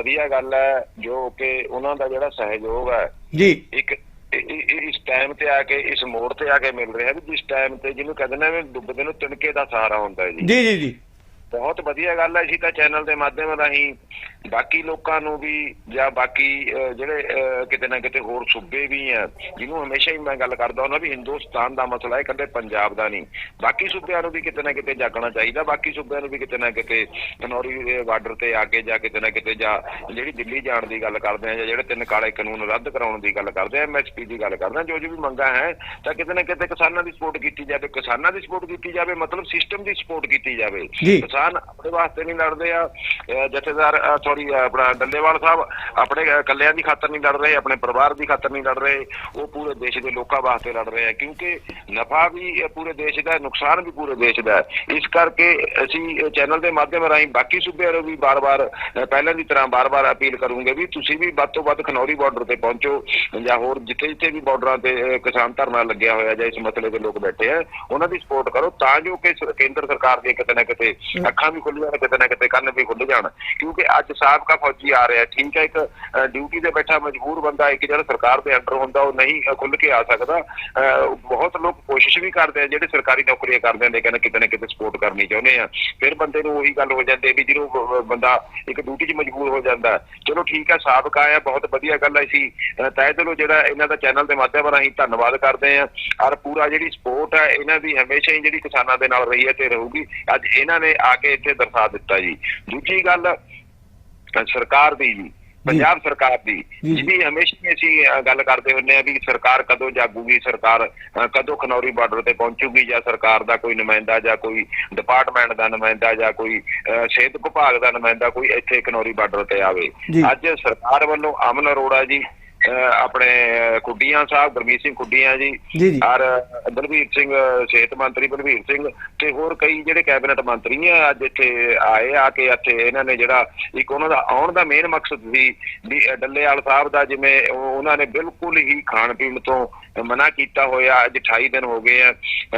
ਵਧੀਆ ਗੱਲ ਹੈ ਜੋ ਕਿ ਉਹਨਾਂ ਦਾ ਜਿਹੜਾ ਸਹਿਯੋਗ ਹੈ। ਜੀ। ਇੱਕ ਇਸ ਟਾਈਮ ਤੇ ਆ ਕੇ ਇਸ ਮੋੜ ਤੇ ਆ ਕੇ ਮਿਲ ਰਿਹਾ ਵੀ ਜਿਸ ਟਾਈਮ ਤੇ ਜਿਹਨੂੰ ਕਹਿੰਦੇ ਨੇ ਡੁੱਬਦੇ ਨੂੰ ਤਿਣਕੇ ਦਾ ਸਹਾਰਾ ਹੁੰਦਾ ਹੈ ਜੀ। ਜੀ ਜੀ ਜੀ। ਬਹੁਤ ਵਧੀਆ ਗੱਲ ਹੈ ਅਸੀਂ ਤਾਂ ਚੈਨਲ ਦੇ ਮਾਧਿਅਮ ਰਾਹੀਂ ਬਾਕੀ ਲੋਕਾਂ ਨੂੰ ਵੀ ਜਾਂ ਬਾਕੀ ਜਿਹੜੇ ਕਿਤੇ ਨਾ ਕਿਤੇ ਹੋਰ ਸੂਬੇ ਵੀ ਆ ਜਿਹਨੂੰ ਹਮੇਸ਼ਾ ਹੀ ਮੈਂ ਗੱਲ ਕਰਦਾ ਹੁੰਦਾ ਵੀ ਹਿੰਦੁਸਤਾਨ ਦਾ ਮਸਲਾ ਹੈ ਇਕੱਲੇ ਪੰਜਾਬ ਦਾ ਨਹੀਂ। ਬਾਕੀ ਸੂਬਿਆਂ ਨੂੰ ਵੀ ਕਿਤੇ ਨਾ ਕਿਤੇ ਜਾਗਣਾ ਚਾਹੀਦਾ ਬਾਕੀ ਸੂਬਿਆਂ ਨੂੰ ਵੀ ਕਿਤੇ ਨਾ ਕਿਤੇ ਕਨੌਰੀ ਬਾਰਡਰ ਤੇ ਆ ਕੇ ਜਾਂ ਕਿਤੇ ਨਾ ਕਿਤੇ ਜਾਂ ਜਿਹੜੀ ਦਿੱਲੀ ਜਾਣ ਦੀ ਗੱਲ ਕਰਦੇ ਆ ਜਾਂ ਜਿਹੜੇ ਤਿੰਨ ਕਾਲੇ ਕਾਨੂੰਨ ਰੱਦ ਕਰਾਉਣ ਦੀ ਗੱਲ ਕਰਦੇ ਆ ਐਮਐਸਪੀ ਦੀ ਗੱਲ ਕਰਦੇ ਆ ਜੋ ਜੋ ਵੀ ਮੰਗਾਂ ਹੈ ਤਾਂ ਕਿਤੇ ਨਾ ਕਿਤੇ ਕਿਸਾਨਾਂ ਦੀ ਸਪੋਰਟ ਕੀਤੀ ਜਾਵੇ। ਕਿਸਾਨਾਂ ਦੀ ਸਪੋਰਟ ਕੀਤੀ ਜਾਵੇ ਮਤਲਬ ਸਿਸਟਮ ਦੀ ਸਪੋਰਟ ਕੀਤੀ ਜਾਵੇ। ਕਿਸਾਨ ਆਪਣੇ ਵਾਸਤੇ ਨਹੀਂ ਲੜਦੇ ਆ ਜਥੇਦਾਰ ਸੌਰੀ ਆਪਣਾ ਡੱਲੇਵਾਲ ਸਾਹਿਬ ਆਪਣੇ ਇਕੱਲਿਆਂ ਦੀ ਖਾਤਰ ਨਹੀਂ ਲੜ ਰਹੇ ਆਪਣੇ ਪਰਿਵਾਰ ਦੀ ਖਾਤਰ ਨਹੀਂ ਲੜ ਰਹੇ ਉਹ ਪੂਰੇ ਦੇਸ਼ ਦੇ ਲੋਕਾਂ ਵਾਸਤੇ ਲੜ ਰਹੇ ਆ ਕਿਉਂਕਿ ਨਫਾ ਵੀ ਪੂਰੇ ਦੇਸ਼ ਦਾ ਨੁਕਸਾਨ ਵੀ ਪੂਰੇ ਦੇਸ਼ ਦਾ। ਇਸ ਕਰਕੇ ਅਸੀਂ ਚੈਨਲ ਦੇ ਮਾਧਿਅਮ ਰਾਹੀਂ ਬਾਕੀ ਸੂਬਿਆਂ ਨੂੰ ਵੀ ਬਾਰ-ਬਾਰ ਪਹਿਲਾਂ ਦੀ ਤਰ੍ਹਾਂ ਬਾਰ-ਬਾਰ ਅਪੀਲ ਕਰੂੰਗੇ ਵੀ ਤੁਸੀਂ ਵੀ ਵੱਧ ਤੋਂ ਵੱਧ ਖਨੌਰੀ ਬਾਰਡਰ ਤੇ ਪਹੁੰਚੋ ਜਾਂ ਹੋਰ ਜਿੱਥੇ ਜਿੱਥੇ ਵੀ ਬਾਰਡਰਾਂ ਤੇ ਕਿਸਾਨ ਧਰਨਾ ਲੱਗਿਆ ਹੋਇਆ ਜਾਂ ਇਸ ਮਸਲੇ ਦੇ ਲੋਕ ਬੈਠੇ ਆ ਉਹਨਾਂ ਦੀ ਸਪੋਰਟ ਕਰੋ ਤਾਂ ਜੋ ਕਿ ਕੇਂਦਰ ਸਰਕਾਰ ਦੀਆਂ ਕਿਤੇ ਨਾ ਕਿਤੇ ਅੱਖਾਂ ਵੀ ਖੁੱਲੀਆਂ ਨੇ ਕਿਤੇ ਨਾ ਕਿਤੇ ਕੰਨ ਵੀ ਖੁੱਲ ਜਾਣ ਕਿਉਂਕਿ ਅੱਜ ਸਾਬਕਾ ਫੌਜੀ ਆ ਰਿਹਾ ਠੀਕ ਹੈ ਇੱਕ ਡਿਊਟੀ ਤੇ ਬੈਠਾ ਮਜਬੂਰ ਬੰਦਾ ਇੱਕ ਜਿਹੜਾ ਸਰਕਾਰ ਦੇ ਅੰਡਰ ਹੁੰਦਾ ਉਹ ਨਹੀਂ ਖੁੱਲ ਕੇ ਆ ਸਕਦਾ। ਅਹ, ਬਹੁਤ ਲੋਕ ਕੋਸ਼ਿਸ਼ ਵੀ ਕਰਦੇ ਆ ਜਿਹੜੇ ਸਰਕਾਰੀ ਨੌਕਰੀਆਂ ਕਰਦੇ ਨੇ ਕਹਿੰਦੇ ਕਿਤੇ ਨਾ ਕਿਤੇ ਸਪੋਰਟ ਕਰਨੀ ਚਾਹੁੰਦੇ ਆ। ਫਿਰ ਬੰਦੇ ਨੂੰ ਉਹੀ ਗੱਲ ਹੋ ਜਾਂਦੀ ਵੀ ਜਦੋਂ ਬੰਦਾ ਇੱਕ ਡਿਊਟੀ 'ਚ ਮਜਬੂਰ ਹੋ ਜਾਂਦਾ ਚਲੋ ਠੀਕ ਹੈ ਸਾਬਕਾ ਆ ਬਹੁਤ ਵਧੀਆ ਗੱਲ ਹੈ ਸੀ ਤਹਿ ਦਿਲੋਂ ਜਿਹੜਾ ਇਹਨਾਂ ਦਾ ਚੈਨਲ ਦੇ ਮਾਧਿਅਮ ਰਾਹੀਂ ਧੰਨਵਾਦ ਕਰਦੇ ਆ। ਔਰ ਪੂਰਾ ਜਿਹੜੀ ਸਪੋਰਟ ਹੈ ਇਹਨਾਂ ਦੀ ਹਮੇਸ਼ਾ ਹੀ ਜਿਹੜੀ ਕਿਸਾਨਾਂ ਦੇ ਨਾਲ ਰਹੀ ਹੈ ਤੇ ਰਹੂਗੀ। ਅੱਜ ਇਹਨਾਂ ਨੇ ਆ ਕੇ ਇੱਥੇ ਦਰਸਾ ਦਿੱਤਾ ਜੀ। ਦੂਜੀ ਗੱਲ ਸਰਕਾਰ ਦੀ ਜੀ ਪੰਜਾਬ ਸਰਕਾਰ ਦੀ। ਜਿਹਦੀ ਹਮੇਸ਼ਾ ਅਸੀਂ ਗੱਲ ਕਰਦੇ ਹੁੰਦੇ ਆ ਵੀ ਸਰਕਾਰ ਕਦੋਂ ਜਾਗੂਗੀ ਸਰਕਾਰ ਕਦੋਂ ਖਨੌਰੀ ਬਾਰਡਰ ਤੇ ਪਹੁੰਚੂਗੀ ਜਾਂ ਸਰਕਾਰ ਦਾ ਕੋਈ ਨੁਮਾਇੰਦਾ ਜਾਂ ਕੋਈ ਡਿਪਾਰਟਮੈਂਟ ਦਾ ਨੁਮਾਇੰਦਾ ਜਾਂ ਕੋਈ ਸਿਹਤ ਵਿਭਾਗ ਦਾ ਨੁਮਾਇੰਦਾ ਕੋਈ ਇੱਥੇ ਖਨੌਰੀ ਬਾਰਡਰ ਤੇ ਆਵੇ। ਅੱਜ ਸਰਕਾਰ ਵੱਲੋਂ ਅਮਨ ਅਰੋੜਾ ਜੀ ਆਪਣੇ ਕੁੱਡੀਆਂ ਸਾਹਿਬ ਗੁਰਮੀਤ ਸਿੰਘ ਕੁੱਡੀਆਂ ਜੀ। ਔਰ ਬਲਵੀਰ ਸਿੰਘ ਸਿਹਤ ਮੰਤਰੀ ਬਲਵੀਰ ਸਿੰਘ ਤੇ ਹੋਰ ਕਈ ਜਿਹੜੇ ਕੈਬਨਿਟ ਮੰਤਰੀ ਆ ਅੱਜ ਇੱਥੇ ਆਏ ਆ ਕੇ ਇੱਥੇ ਇਹਨਾਂ ਨੇ ਜਿਹੜਾ ਇੱਕ ਉਹਨਾਂ ਦਾ ਆਉਣ ਦਾ ਮੇਨ ਮਕਸਦ ਸੀ ਵੀ ਡੱਲੇਵਾਲ ਸਾਹਿਬ ਦਾ ਜਿਵੇਂ ਉਹ- ਉਹਨਾਂ ਨੇ ਬਿਲਕੁਲ ਹੀ ਖਾਣ ਪੀਣ ਤੋਂ ਮਨਾ ਕੀਤਾ ਹੋਇਆ ਅੱਜ 28 ਦਿਨ ਹੋ ਗਏ ਆ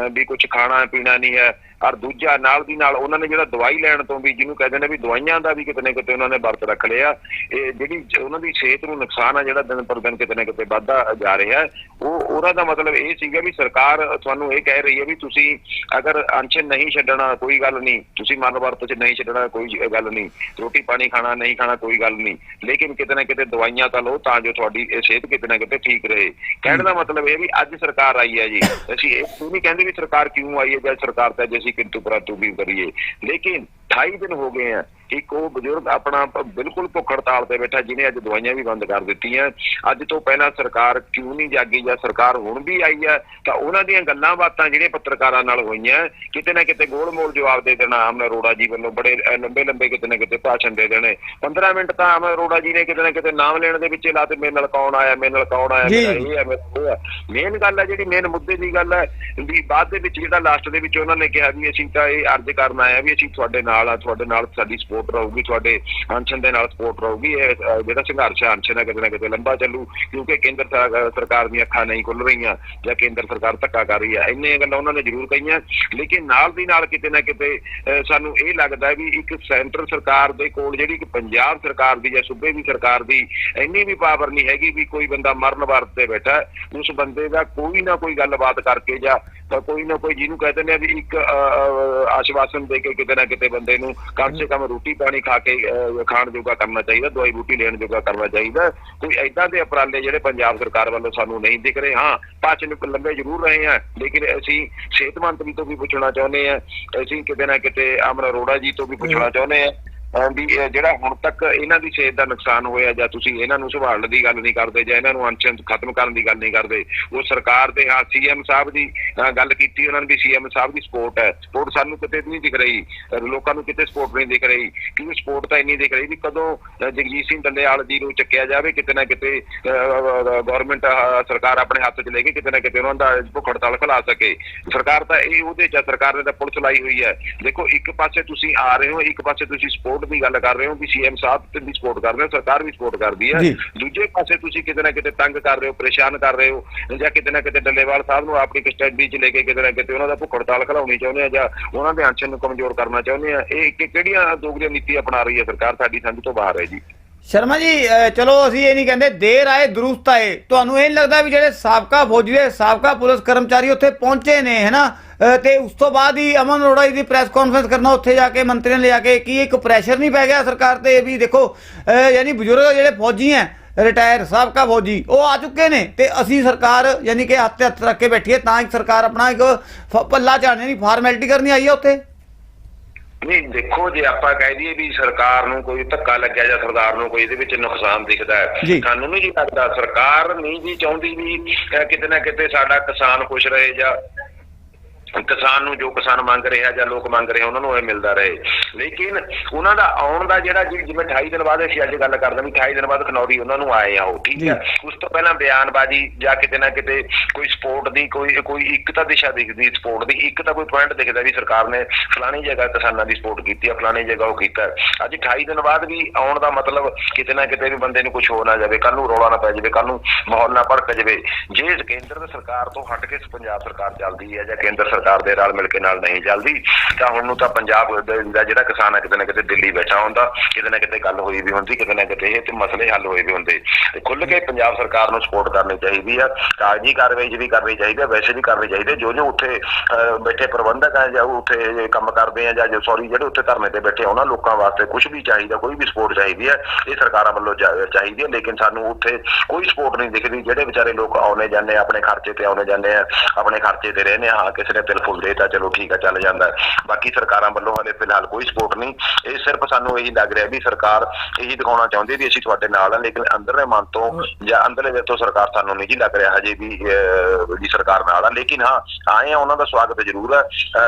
ਵੀ ਕੁਝ ਖਾਣਾ ਪੀਣਾ ਨਹੀਂ ਹੈ ਔਰ ਦੂਜਾ ਨਾਲ ਦੀ ਨਾਲ ਉਹਨਾਂ ਨੇ ਜਿਹੜਾ ਦਵਾਈ ਲੈਣ ਤੋਂ ਵੀ, ਜਿਹਨੂੰ ਕਹਿੰਦੇ ਨੇ ਵੀ ਦਵਾਈਆਂ ਦਾ ਵੀ ਕਿਤੇ ਨਾ ਕਿਤੇ ਉਹਨਾਂ ਨੇ ਵਰਤ ਰੱਖ ਲਿਆ। ਇਹ ਜਿਹੜੀ ਉਹਨਾਂ ਦੀ ਸਿਹਤ ਨੂੰ ਨੁਕਸਾਨ ਆ ਜਿਹੜਾ ਦਿਨ ਪਰ ਦਿਨ ਕਿਤੇ ਨਾ ਕਿਤੇ ਵੱਧਦਾ ਜਾ ਰਿਹਾ ਉਹ ਉਹਨਾਂ ਦਾ ਮਤਲਬ ਇਹ ਸੀਗਾ ਵੀ ਸਰਕਾਰ ਤੁਹਾਨੂੰ ਇਹ ਕਹਿ ਰਹੀ ਹੈ ਵੀ ਤੁਸੀਂ ਅਗਰ ਅਨਸ਼ਨ ਨਹੀਂ ਛੱਡਣਾ, ਕੋਈ ਗੱਲ ਨਹੀਂ। ਤੁਸੀਂ ਮਨ ਵਰਤ ਚ ਨਹੀਂ ਛੱਡਣਾ, ਕੋਈ ਗੱਲ ਨਹੀਂ। ਰੋਟੀ ਪਾਣੀ ਖਾਣਾ, ਨਹੀਂ ਖਾਣਾ, ਕੋਈ ਗੱਲ ਨਹੀਂ। ਲੇਕਿਨ ਕਿਤੇ ਨਾ ਕਿਤੇ ਦਵਾਈਆਂ ਤਾਂ ਲਓ ਤਾਂ ਜੋ ਤੁਹਾਡੀ ਸਿਹਤ ਕਿਤੇ ਨਾ ਕਿਤੇ ਠੀਕ ਰਹੇ। ਕਹਿਣ ਦਾ ਮਤਲਬ ਇਹ ਵੀ ਅੱਜ ਸਰਕਾਰ ਆਈ ਹੈ ਜੀ। ਅਸੀਂ ਇਹ ਨਹੀਂ ਕਹਿੰਦੇ ਵੀ ਸਰਕਾਰ ਕਿਉਂ ਆਈ ਹੈ ਜਾਂ ਸਰਕਾਰ ਤਾਂ ਜੇ ਅਸੀਂ ਕਿੰਤੂ ਪਰੰਤੂ ਵੀ ਕਰੀਏ ਲੇਕਿਨ 28 ਦਿਨ ਹੋ ਗਏ ਆ ਇੱਕ ਉਹ ਬਜ਼ੁਰਗ ਆਪਣਾ ਬਿਲਕੁਲ ਭੁੱਖ ਹੜਤਾਲ ਤੇ ਬੈਠਾ ਜਿਹਨੇ ਅੱਜ ਦਵਾਈਆਂ ਵੀ ਬੰਦ ਕਰ ਦਿੱਤੀਆਂ। ਅੱਜ ਤੋਂ ਪਹਿਲਾਂ ਸਰਕਾਰ ਕਿਉਂ ਨਹੀਂ ਜਾਗੀ ਜਾਂ ਸਰਕਾਰ ਹੁਣ ਵੀ ਆਈ ਹੈ ਤਾਂ ਉਹਨਾਂ ਦੀਆਂ ਗੱਲਾਂ ਬਾਤਾਂ ਜਿਹੜੀਆਂ ਪੱਤਰਕਾਰਾਂ ਨਾਲ ਹੋਈਆਂ ਕਿਤੇ ਨਾ ਕਿਤੇ ਗੋਲ-ਮੋਲ ਜਵਾਬ ਦੇ ਦੇਣਾ ਅਮਨ ਅਰੋੜਾ ਜੀ ਵੱਲੋਂ ਬੜੇ ਅ, ਲੰਬੇ ਲੰਬੇ ਕਿਤੇ ਨਾ ਕਿਤੇ ਭਾਸ਼ਣ ਦੇ ਦੇਣੇ। 15 ਮਿੰਟ ਤਾਂ ਅਮਨ ਅਰੋੜਾ ਜੀ ਨੇ ਕਿਤੇ ਨਾ ਕਿਤੇ ਨਾਮ ਲੈਣ ਦੇ ਵਿੱਚ ਲਾ ਤੇ ਮੇਰੇ ਨਾਲ ਕੌਣ ਆਇਆ ਮੇਰੇ ਨਾਲ ਕੌਣ ਆਇਆ। ਮੇਰਾ ਇਹ ਹੈ ਮੇਰਾ ਉਹ ਹੈ ਮੇਨ ਗੱਲ ਹੈ ਜਿਹੜੀ ਮੇਨ ਮੁੱਦੇ ਦੀ ਗੱਲ ਹੈ ਵੀ ਬਾਅਦ ਦੇ ਵਿੱਚ ਜਿਹੜਾ ਲਾਸਟ ਦੇ ਵਿੱਚ ਉਹਨਾਂ ਨੇ ਕਿਹਾ ਵੀ ਅਸੀਂ ਤਾਂ ਇਹ ਅਰਜ਼ ਕਰਨ ਆਏ ਆ ਵੀ ਅਸੀਂ ਤੁਹਾਡੇ ਨਾਲ ਆ ਤੁਹਾਡੇ ਨਾਲ ਸਾਡੀ ਸਪੋਰਟ ਰਹੂਗੀ, ਤੁਹਾਡੇ ਅਨਸ਼ਨ ਦੇ ਨਾਲ ਸਪੋਰਟ ਰਹੂਗੀ। ਇਹ ਜਿਹੜਾ ਸੰਘਰਸ਼ ਹੈ ਅਨਸ਼ਨ ਹੈ, ਕਿਤੇ ਨਾ ਕਿਤੇ ਲੰਬਾ ਚੱਲੂ, ਕਿਉਂਕਿ ਕੇਂਦਰ ਸਰਕਾਰ ਦੀਆਂ ਅੱਖਾਂ ਨਹੀਂ ਖੁੱਲ ਰਹੀਆਂ, ਜਾਂ ਕੇਂਦਰ ਸਰਕਾਰ ਧੱਕਾ ਕਰ ਰਹੀ ਹੈ। ਇੰਨੀਆਂ ਗੱਲਾਂ ਉਹਨਾਂ ਨੇ ਜ਼ਰੂਰ ਕਹੀਆਂ, ਲੇਕਿਨ ਨਾਲ ਦੀ ਨਾਲ ਕਿਤੇ ਨਾ ਕਿਤੇ ਸਾਨੂੰ ਇਹ ਲੱਗਦਾ ਵੀ ਇੱਕ ਸੈਂਟਰ ਸਰਕਾਰ ਦੇ ਕੋਲ ਜਿਹੜੀ ਕਿ ਪੰਜਾਬ ਸਰਕਾਰ ਦੀ ਜਾਂ ਸੂਬੇ ਦੀ ਸਰਕਾਰ ਦੀ ਇੰਨੀ ਵੀ ਪਾਵਰ ਨਹੀਂ ਹੈਗੀ ਵੀ ਕੋਈ ਬੰਦਾ ਮਰਨ ਵਰਤ ਤੇ ਬੈਠਾ ਉਸ ਬੰਦੇ ਦਾ ਕੋਈ ਨਾ ਕੋਈ ਗੱਲਬਾਤ ਕਰਕੇ ਜਾਂ ਕੋਈ ਨਾ ਕੋਈ ਜਿਹਨੂੰ ਕਹਿੰਦੇ ਨੇ ਵੀ ਇੱਕ ਆਸ਼ਵਾਸਨ ਦੇ ਕੇ ਕਿਤੇ ਨਾ ਕਿਤੇ ਬੰਦੇ ਨੂੰ ਕਮ ਸੇ ਕਮ ਰੋਟੀ ਪਾਣੀ ਖਾ ਕੇ ਖਾਣ ਜੋਗਾ ਕਰਨਾ ਚਾਹੀਦਾ ਦਵਾਈ ਬੂਟੀ ਲੈਣ ਜੋਗਾ ਕਰਨਾ ਚਾਹੀਦਾ। ਕੋਈ ਐਦਾਂ ਦੇ ਉਪਰਾਲੇ ਜਿਹੜੇ ਪੰਜਾਬ ਸਰਕਾਰ ਵੱਲੋਂ ਸਾਨੂੰ ਨਹੀਂ ਦਿਖ ਰਹੇ ਹਾਂ ਭਾਸ਼ਣ ਲੰਬੇ ਜ਼ਰੂਰ ਰਹੇ ਆ ਲੇਕਿਨ ਅਸੀਂ ਸਿਹਤ ਮੰਤਰੀ ਤੋਂ ਵੀ ਪੁੱਛਣਾ ਚਾਹੁੰਦੇ ਆ ਅਸੀਂ ਕਿਤੇ ਨਾ ਕਿਤੇ ਅਮਰ ਅਰੋੜਾ ਜੀ ਤੋਂ ਵੀ ਪੁੱਛਣਾ ਚਾਹੁੰਦੇ ਆ। ਵੀ ਜਿਹੜਾ ਹੁਣ ਤੱਕ ਇਹਨਾਂ ਦੀ ਸਿਹਤ ਦਾ ਨੁਕਸਾਨ ਹੋਇਆ ਜਾਂ ਤੁਸੀਂ ਇਹਨਾਂ ਨੂੰ ਸੰਭਾਲਣ ਦੀ ਗੱਲ ਨਹੀਂ ਕਰਦੇ ਜਾਂ ਇਹਨਾਂ ਨੂੰ ਅਨਸ਼ਨ ਖਤਮ ਕਰਨ ਦੀ ਗੱਲ ਨਹੀਂ ਕਰਦੇ, ਉਹ ਸਰਕਾਰ ਦੇ ਹਾਂ, ਸੀਐਮ ਸਾਹਿਬ ਦੀ ਗੱਲ ਕੀਤੀ ਉਹਨਾਂ ਨੇ ਵੀ ਸੀਐਮ ਸਾਹਿਬ ਦੀ ਸਪੋਰਟ ਹੈ। ਸਪੋਰਟ ਸਾਨੂੰ ਕਿਤੇ ਨਹੀਂ ਦਿਖ ਰਹੀ ਲੋਕਾਂ ਨੂੰ ਕਿਤੇ ਸਪੋਰਟ ਨਹੀਂ ਦਿਖ ਰਹੀ, ਕਿਉਂਕਿ ਸਪੋਰਟ ਤਾਂ ਇੰਨੀ ਦਿਖ ਰਹੀ ਵੀ ਕਦੋਂ ਜਗਜੀਤ ਸਿੰਘ ਡੱਲੇਵਾਲ ਜੀ ਨੂੰ ਚੱਕਿਆ ਜਾਵੇ, ਕਿਤੇ ਨਾ ਕਿਤੇ ਗਵਰਨਮੈਂਟ ਸਰਕਾਰ ਆਪਣੇ ਹੱਥ 'ਚ ਲੈ ਕੇ ਕਿਤੇ ਨਾ ਕਿਤੇ ਉਹਨਾਂ ਦਾ ਭੁੱਖ ਹੜਤਾਲ ਖਿਲਾ ਸਕੇ। ਸਰਕਾਰ ਤਾਂ ਇਹ ਉਹਦੇ 'ਚ, ਸਰਕਾਰ ਨੇ ਤਾਂ ਪੁਲਿਸ ਲਾਈ ਹੋਈ ਹੈ। ਦੇਖੋ, ਇੱਕ ਪਾਸੇ ਤੁਸੀਂ ਆ ਰਹੇ ਹੋ, ਇੱਕ ਪਾਸੇ ਤੁਸੀਂ ਸਪੋਰਟ ਦੀ ਗੱਲ ਕਰ ਰਹੇ ਹੋ ਵੀ ਸੀਐਮ ਸਾਹਿਬ ਤੇ ਵੀ ਸਪੋਰਟ ਕਰ ਰਹੇ ਹੋ ਸਰਕਾਰ ਵੀ ਸਪੋਰਟ ਕਰਦੀ ਹੈ। ਦੂਜੇ ਪਾਸੇ ਤੁਸੀਂ ਕਿਤੇ ਨਾ ਕਿਤੇ ਤੰਗ ਕਰ ਰਹੇ ਹੋ ਪਰੇਸ਼ਾਨ ਕਰ ਰਹੇ ਹੋ ਜਾਂ ਕਿਤੇ ਨਾ ਕਿਤੇ ਡੱਲੇਵਾਲ ਸਾਹਿਬ ਨੂੰ ਆਪਣੀ ਕਸਟਡੀ 'ਚ ਲੈ ਕੇ ਕਿਤੇ ਨਾ ਕਿਤੇ ਉਹਨਾਂ ਦਾ ਭੁੱਖ ਹੜਤਾਲ ਖਿਲਾਉਣੀ ਚਾਹੁੰਦੇ ਆ ਜਾਂ ਉਹਨਾਂ ਦੇ ਅੰਸ਼ਨ ਨੂੰ ਕਮਜ਼ੋਰ ਕਰਨਾ ਚਾਹੁੰਦੇ ਆ। ਇਹ ਕਿ ਕਿਹੜੀਆਂ ਦੋਗਲੀਆਂ ਨੀਤੀ ਅਪਣਾ ਰਹੀ ਹੈ ਸਰਕਾਰ ਸਾਡੀ ਸਮਝ ਤੋਂ ਬਾਹਰ ਹੈ ਜੀ। ਸ਼ਰਮਾ ਜੀ, ਅਹ, ਚਲੋ ਅਸੀਂ ਇਹ ਨਹੀਂ ਕਹਿੰਦੇ, ਦੇਰ ਆਏ, ਦਰੁਸਤ ਆਏ। ਤੁਹਾਨੂੰ ਇਹ ਨਹੀਂ ਲੱਗਦਾ ਵੀ ਜਿਹੜੇ ਸਾਬਕਾ ਫੌਜੀ ਦੇ ਸਾਬਕਾ ਪੁਲਿਸ ਕਰਮਚਾਰੀ ਉੱਥੇ ਪਹੁੰਚੇ ਨੇ ਹੈਨਾ ਅਹ, ਤੇ ਉਸ ਤੋਂ ਬਾਅਦ ਹੀ ਅਮਨ ਅਰੋੜਾ ਜੀ ਦੀ ਪ੍ਰੈਸ ਕਾਨਫਰੰਸ ਕਰਨਾ, ਉੱਥੇ ਜਾ ਕੇ ਮੰਤਰੀਆਂ ਨੇ ਲਿਆ ਕੇ, ਕੀ ਇੱਕ ਪ੍ਰੈਸ਼ਰ ਨਹੀਂ ਪੈ ਗਿਆ ਸਰਕਾਰ ਤੇ? ਵੀ ਦੇਖੋ, ਅਹ, ਯਾਨੀ ਬਜ਼ੁਰਗ ਜਿਹੜੇ ਫੌਜੀ ਹੈ ਰਿਟਾਇਰ ਸਾਬਕਾ ਫੌਜੀ, ਉਹ ਆ ਚੁੱਕੇ ਨੇ ਤੇ ਅਸੀਂ ਸਰਕਾਰ, ਯਾਨੀ ਕਿ ਹੱਥ ਤੇ ਹੱਥ ਰੱਖ ਕੇ ਬੈਠੀ ਹੈ ਤਾਂ ਇੱਕ ਸਰਕਾਰ ਆਪਣਾ ਇੱਕ ਫ- ਪੱਲਾ ਝਾੜਨੇ ਦੀ ਫਾਰਮੈਲਿਟੀ ਕਰਨੀ ਆਈ ਹੈ ਉੱਥੇ। ਨਹੀਂ ਦੇਖੋ ਜੇ ਆਪਾਂ ਕਹਿ ਦਈਏ ਵੀ ਸਰਕਾਰ ਨੂੰ ਕੋਈ ਧੱਕਾ ਲੱਗਿਆ ਜਾਂ ਸਰਕਾਰ ਨੂੰ ਕੋਈ ਇਹਦੇ ਵਿੱਚ ਨੁਕਸਾਨ ਦਿਖਦਾ। ਹੈ ਸਾਨੂੰ ਨਹੀਂ ਜੀ ਲੱਗਦਾ ਸਰਕਾਰ ਨਹੀਂ ਜੀ ਚਾਹੁੰਦੀ ਵੀ ਕਿਤੇ ਨਾ ਕਿਤੇ ਸਾਡਾ ਕਿਸਾਨ ਖੁਸ਼ ਰਹੇ ਜਾਂ ਕਿਸਾਨ ਨੂੰ ਜੋ ਕਿਸਾਨ ਮੰਗ ਰਿਹਾ ਜਾਂ ਲੋਕ ਮੰਗ ਰਹੇ ਉਹਨਾਂ ਨੂੰ ਇਹ ਮਿਲਦਾ ਰਹੇ ਲੇਕਿਨ ਉਹਨਾਂ ਦਾ ਆਉਣ ਦਾ ਜਿਹੜਾ ਜਿਵੇਂ 28 ਦਿਨ ਬਾਅਦ ਅਸੀਂ ਅੱਜ ਗੱਲ ਕਰਦੇ ਵੀ 28 ਦਿਨ ਬਾਅਦ ਖਨੌਰੀ ਉਹਨਾਂ ਨੂੰ ਆਏ ਆ ਉਹ ਠੀਕ। ਹੈ ਉਸ ਤੋਂ ਪਹਿਲਾਂ ਬਿਆਨਬਾਜ਼ੀ ਜਾਂ ਕਿਤੇ ਨਾ ਕਿਤੇ ਕੋਈ ਸਪੋਰਟ ਦੀ ਕੋਈ ਕੋਈ ਇੱਕ ਤਾਂ ਦਿਸ਼ਾ ਦਿਖਦੀ ਸਪੋਰਟ ਦੀ ਇੱਕ ਤਾਂ ਕੋਈ ਪੁਆਇੰਟ ਦਿਖਦਾ ਵੀ ਸਰਕਾਰ ਨੇ ਫਲਾਣੀ ਜਗ੍ਹਾ ਕਿਸਾਨਾਂ ਦੀ ਸਪੋਰਟ ਕੀਤੀ ਹੈ ਫਲਾਣੀ ਜਗ੍ਹਾ ਉਹ ਕੀਤਾ। ਅੱਜ 28 ਦਿਨ ਬਾਅਦ ਵੀ ਆਉਣ ਦਾ ਮਤਲਬ ਕਿਤੇ ਨਾ ਕਿਤੇ ਵੀ ਬੰਦੇ ਨੂੰ ਕੁਝ ਹੋ ਨਾ ਜਾਵੇ ਕੱਲ ਨੂੰ ਰੌਲਾ ਨਾ ਪੈ ਜਾਵੇ ਕੱਲ ਨੂੰ ਮਾਹੌਲ ਨਾ ਭੜਕ ਜਾਵੇ ਜੇ ਕੇਂਦਰ ਦੀ ਸਰਕਾਰ ਤੋਂ ਹਟ ਕੇ ਪੰਜਾਬ ਸਰਕਾਰ ਚੱਲਦੀ ਹੈ ਜਾਂ ਕੇਂਦਰ ਸਰਕਾਰ ਦੇ ਨਾਲ ਮਿਲ ਕੇ ਨਾਲ ਨਹੀਂ ਚੱਲਦੀ ਤਾਂ ਹੁਣ ਨੂੰ ਤਾਂ ਪੰਜਾਬ ਦਾ ਜਿਹੜਾ ਕਿਸਾਨ ਹੈ ਕਿਤੇ ਨਾ ਕਿਤੇ ਦਿੱਲੀ ਬੈਠਾ ਹੁੰਦਾ ਕਿਤੇ ਨਾ ਕਿਤੇ ਗੱਲ ਹੋਈ ਵੀ ਹੁੰਦੀ ਕਿਤੇ ਨਾ ਕਿਤੇ ਇਹ ਤੇ ਮਸਲੇ ਹੱਲ ਹੋਏ ਵੀ ਹੁੰਦੇ। ਖੁੱਲ ਕੇ ਪੰਜਾਬ ਸਰਕਾਰ ਨੂੰ ਸਪੋਰਟ ਕਰਨੀ ਚਾਹੀਦੀ ਆ ਕਾਗਜ਼ੀ ਕਾਰਵਾਈ 'ਚ ਕਰਨੀ ਚਾਹੀਦੀ ਹੈ ਵੈਸੇ ਵੀ ਕਰਨੀ ਚਾਹੀਦੀ ਜੋ ਜੋ ਉੱਥੇ ਬੈਠੇ ਪ੍ਰਬੰਧਕ ਆ ਜਾਂ ਉੱਥੇ ਕੰਮ ਕਰਦੇ ਆ ਜਾਂ ਜੋ ਸੌਰੀ ਜਿਹੜੇ ਉੱਥੇ ਧਰਨੇ ਤੇ ਬੈਠੇ ਆ, ਉਹਨਾਂ ਲੋਕਾਂ ਵਾਸਤੇ ਕੁਝ ਵੀ ਚਾਹੀਦਾ ਕੋਈ ਵੀ ਸਪੋਰਟ ਚਾਹੀਦੀ ਹੈ ਇਹ ਸਰਕਾਰਾਂ ਵੱਲੋਂ ਚਾ- ਚਾਹੀਦੀ ਹੈ ਲੇਕਿਨ ਸਾਨੂੰ ਉੱਥੇ ਕੋਈ ਸਪੋਰਟ ਨਹੀਂ ਦਿਖਦੀ ਜਿਹੜੇ ਵਿਚਾਰੇ ਲੋਕ ਆਉਣੇ ਜਾਂਦੇ ਆਪਣੇ ਖਰਚੇ ਤੇ ਆਉਣੇ ਜਾਂਦੇ ਆ ਆਪਣੇ ਖਰਚੇ ਤੇ ਰਹਿੰਦੇ ਆ ਹਾਂ ਕਿਸੇ ਨੇ ਤਿਲ ਫੁੱਲ ਦੇਤਾ ਚਲੋ ਠੀਕ ਆ, ਚੱਲ ਜਾਂਦਾ ਬਾਕੀ ਸਰਕਾਰਾਂ ਵੱਲੋਂ ਹਲੇ ਫਿਲਹਾਲ ਕੋਈ ਸਪੋਰਟ ਨਹੀਂ। ਇਹ ਸਿਰਫ ਸਾਨੂੰ ਇਹੀ ਲੱਗ ਰਿਹਾ ਵੀ ਸਰਕਾਰ ਇਹੀ ਦਿਖਾਉਣਾ ਚਾਹੁੰਦੀ ਵੀ ਅਸੀਂ ਤੁਹਾਡੇ ਨਾਲ ਹਾਂ, ਲੇਕਿਨ ਅੰਦਰਲੇ ਮਨ ਤੋਂ ਜਾਂ ਅੰਦਰਲੇ ਦਿਲ ਤੋਂ ਸਰਕਾਰ ਸਾਨੂੰ ਨਹੀਂ ਲੱਗ ਰਿਹਾ ਹਜੇ ਵੀ ਵੀ ਸਰਕਾਰ ਨਾਲ ਆ। ਲੇਕਿਨ ਹਾਂ, ਆਏ ਆ, ਉਹਨਾਂ ਦਾ ਸਵਾਗਤ ਜ਼ਰੂਰ ਆ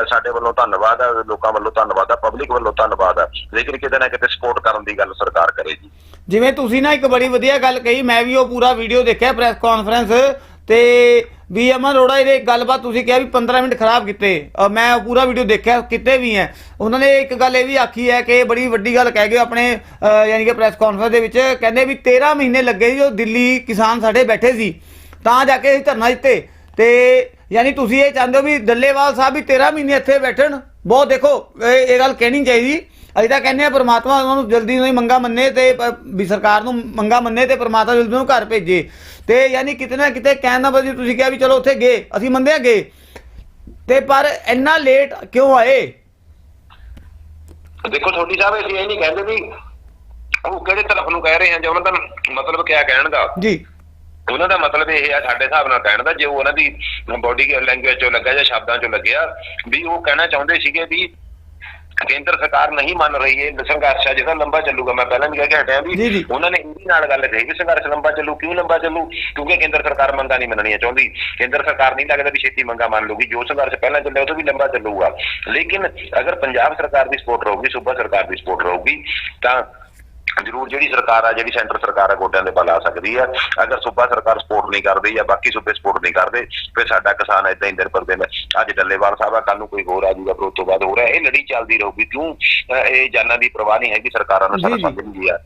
ਸਾਡੇ ਵੱਲੋਂ ਧੰਨਵਾਦ ਹੈ, ਲੋਕਾਂ ਵੱਲੋਂ ਧੰਨਵਾਦ ਹੈ ਪਬਲਿਕ ਵੱਲੋਂ ਧੰਨਵਾਦ ਹੈ। ਲੇਕਿਨ ਕਿਤੇ ਨਾ ਕਿਤੇ ਸਪੋਰਟ ਕਰਨ ਦੀ ਗੱਲ ਸਰਕਾਰ ਕਰੇਗੀ ਜਿਵੇਂ ਤੁਸੀਂ ਨਾ ਇੱਕ ਬੜੀ ਵਧੀਆ ਗੱਲ ਕਹੀ, ਮੈਂ ਵੀ ਉਹ ਪੂਰਾ ਵੀਡੀਓ ਦੇਖਿਆ ਪ੍ਰੈਸ ਕਾਨਫਰੰਸ ਤੇ ਵੀ ਅਮਨ ਅਰੋੜਾ ਇਹਦੇ ਗੱਲਬਾਤ ਤੁਸੀਂ ਕਿਹਾ ਵੀ 15 ਮਿੰਟ ਖਰਾਬ ਕੀਤੇ। ਅਹ ਮੈਂ ਉਹ ਪੂਰਾ ਵੀਡੀਓ ਦੇਖਿਆ, ਕਿਤੇ ਵੀ ਹੈ। ਉਹਨਾਂ ਨੇ ਇੱਕ ਗੱਲ ਇਹ ਵੀ ਆਖੀ ਹੈ ਕਿ ਬੜੀ ਵੱਡੀ ਗੱਲ ਕਹਿ ਗਏ ਆਪਣੇ, ਅਹ ਯਾਨੀ ਕਿ ਪ੍ਰੈਸ ਕਾਨਫਰੰਸ ਦੇ ਵਿੱਚ, ਕਹਿੰਦੇ ਵੀ 13 ਮਹੀਨੇ ਲੱਗੇ ਸੀ ਉਹ ਦਿੱਲੀ ਕਿਸਾਨ ਸਾਡੇ ਬੈਠੇ ਸੀ। ਤਾਂ ਜਾ ਕੇ ਅਸੀਂ ਧਰਨਾ ਦਿੱਤੇ ਤੇ ਯਾਨੀ ਤੁਸੀਂ ਇਹ ਚਾਹੁੰਦੇ ਹੋ ਵੀ ਡੱਲੇਵਾਲ ਸਾਹਿਬ ਵੀ 13 ਮਹੀਨੇ ਇੱਥੇ ਬੈਠਣ? ਬਹੁਤ ਦੇਖੋ, ਇਹ ਇਹ ਗੱਲ ਕਹਿਣੀ ਚਾਹੀਦੀ। ਅਸੀਂ ਤਾਂ ਕਹਿੰਦੇ ਆ ਪ੍ਰਮਾਤਮਾ ਉਹਨਾਂ ਨੂੰ ਜਲਦੀ ਉਹਨਾਂ ਦੀ ਮੰਗਾ ਮੰਨੇ ਤੇ ਪ- ਵੀ ਸਰਕਾਰ ਨੂੰ ਮੰਗਾ ਮੰਨੇ ਤੇ ਪ੍ਰਮਾਤਮਾ ਜਲਦੀ ਉਹਨੂੰ ਘਰ ਭੇਜੇ। ਤੇ ਯਾਨੀ ਕਿਤੇ ਨਾ ਕਿਤੇ ਕਹਿਣ ਦਾ ਬਜੀ ਤੁਸੀਂ ਕਿਹਾ ਵੀ ਚਲੋ ਉੱਥੇ ਗਏ ਅਸੀਂ ਮੰਨਦੇ ਆ ਗਏ। ਤੇ ਪਰ ਇੰਨਾ ਲੇਟ ਕਿਉਂ ਆਏ? ਦੇਖੋ ਤੁਹਾਡੀ ਸਾਹਿਬ ਅਸੀਂ ਇਹ ਨਹੀਂ ਕਹਿੰਦੇ ਵੀ ਉਹ ਕਿਹੜੇ ਤਰਫ ਨੂੰ ਕਹਿ ਰਹੇ ਆ ਜਾਂ ਉਹਨਾਂ ਦਾ ਮਤਲਬ ਕਿਆ ਕਹਿਣ ਦਾ। ਜੀ। ਉਹਨਾਂ ਦਾ ਮਤਲਬ ਇਹ ਆ ਸਾਡੇ ਹਿਸਾਬ ਨਾਲ ਕਹਿਣ ਦਾ ਜੇ ਉਹ ਉਹਨਾਂ ਦੀ ਬੋਡੀ ਲੈਂਗੁਏਜ ਚੋਂ ਲੱਗਾ ਜਾਂ ਸ਼ਬਦਾਂ ਚੋਂ ਲੱਗਿਆ ਵੀ ਉਹ ਕਹਿਣਾ ਚਾਹੁੰਦੇ ਸੀਗੇ ਵੀ ਕੇਂਦਰ ਸਰਕਾਰ ਨਹੀਂ ਮੰਨ ਰਹੀ ਹੈ ਸੰਘਰਸ਼ ਆ ਜਿਹੜਾ ਲੰਬਾ ਚੱਲੂਗਾ। ਮੈਂ ਪਹਿਲਾਂ ਵੀ ਕਹਿ ਕੇ ਹਟਿਆ। ਵੀ ਉਹਨਾਂ ਨੇ ਇਹਦੀ ਨਾਲ ਗੱਲ ਕਹੀ ਵੀ ਸੰਘਰਸ਼ ਲੰਬਾ ਚੱਲੂ ਕਿਉਂ ਲੰਬਾ ਚੱਲੂ? ਕਿਉਂਕਿ ਕੇਂਦਰ ਸਰਕਾਰ ਮੰਗਾਂ ਨਹੀਂ ਮੰਨਣੀਆਂ ਚਾਹੁੰਦੀ। ਕੇਂਦਰ ਸਰਕਾਰ ਨਹੀਂ ਲੱਗਦਾ ਵੀ ਛੇਤੀ ਮੰਗਾਂ ਮੰਨ ਲੂਗੀ ਜੋ ਸੰਘਰਸ਼ ਪਹਿਲਾਂ ਚੱਲਿਆ ਉਹ ਤੋਂ ਵੀ ਲੰਬਾ ਚੱਲੂਗਾ। ਲੇਕਿਨ ਅਗਰ ਪੰਜਾਬ ਸਰਕਾਰ ਦੀ ਸਪੋਰਟ ਰਹੂਗੀ ਸੂਬਾ ਸਰਕਾਰ ਦੀ ਸਪੋਰਟ ਰਹੂਗੀ ਤਾਂ ਜ਼ਰੂਰ ਜਿਹੜੀ ਸਰਕਾਰ ਆ ਜਿਹੜੀ ਸੈਂਟਰ ਸਰਕਾਰ ਆ ਗੋਡਿਆਂ ਦੇ ਬਲ ਆ ਸਕਦੀ ਆ। ਅਗਰ ਸੂਬਾ ਸਰਕਾਰ ਸਪੋਰਟ ਨਹੀਂ ਕਰਦੀ ਜਾਂ ਬਾਕੀ ਸੂਬੇ ਸਪੋਰਟ ਨਹੀਂ ਕਰਦੇ ਫਿਰ ਸਾਡਾ ਕਿਸਾਨ ਇਦਾਂ ਹੀ ਦਿਨ ਪਰ ਦਿਨ ਅੱਜ ਡੱਲੇਵਾਲ ਸਾਹਿਬ ਆ ਕੱਲ ਨੂੰ ਕੋਈ ਹੋਰ ਆ ਜਾਊਗਾ ਫਿਰ ਉਸ ਤੋਂ ਬਾਅਦ ਹੋ ਰਿਹਾ ਇਹ ਲੜੀ ਚੱਲਦੀ ਰਹੂਗੀ। ਕਿਉਂ? ਇਹ ਜਾਨਾਂ ਦੀ ਪਰਵਾਹ ਨਹੀਂ ਹੈਗੀ ਸਰਕਾਰਾਂ ਨੂੰ ਸਾਰਾ। ਸਮਝਦੀ ਆ।